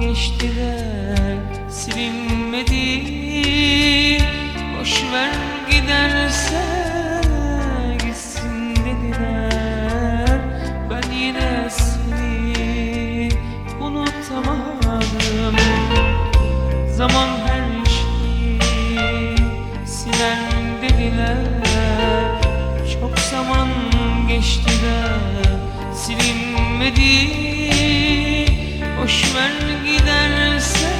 geçti de silinmedi? Boş ver giderse gitsin dediler. Ben yine seni unutamadım. Zaman her şeyi siler dediler. Çok zaman geçti de silinmedi Boş ver giderse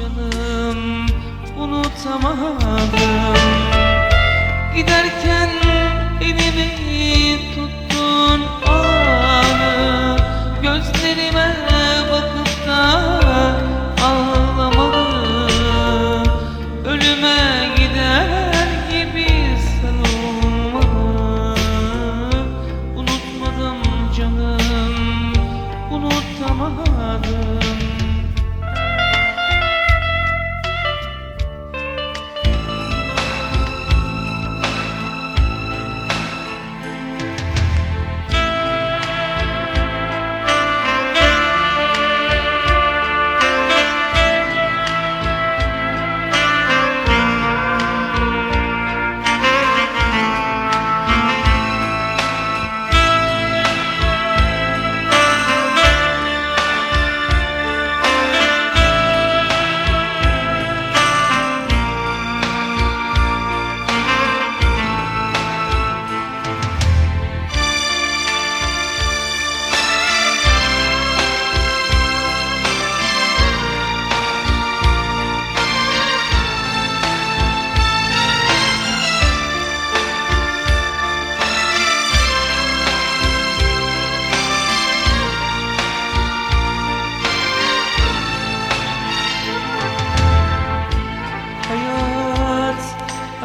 canım, unutamadım. Giderken elimi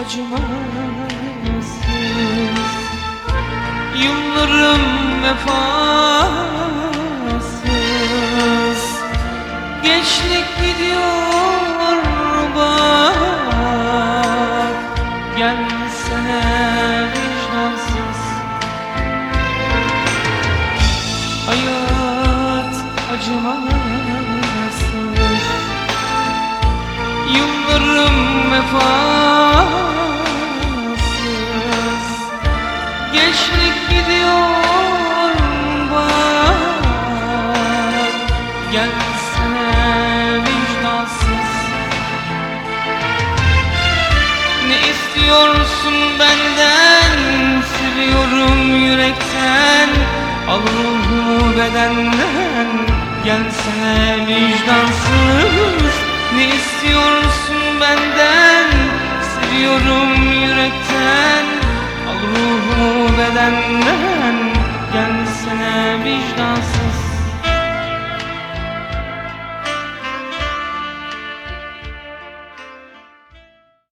acımasız Yıllarım vefasız. Gençlik gidiyor bak Gelsene vicdansız. Hayat acımasız Yıllarım vefasız Gençlik gidiyor bak Gelsene vicdansız. Ne istiyorsun benden? Seviyorum yürekten. Al ruhumu bedenden. Gelsene vicdansız. Ne istiyorsun Al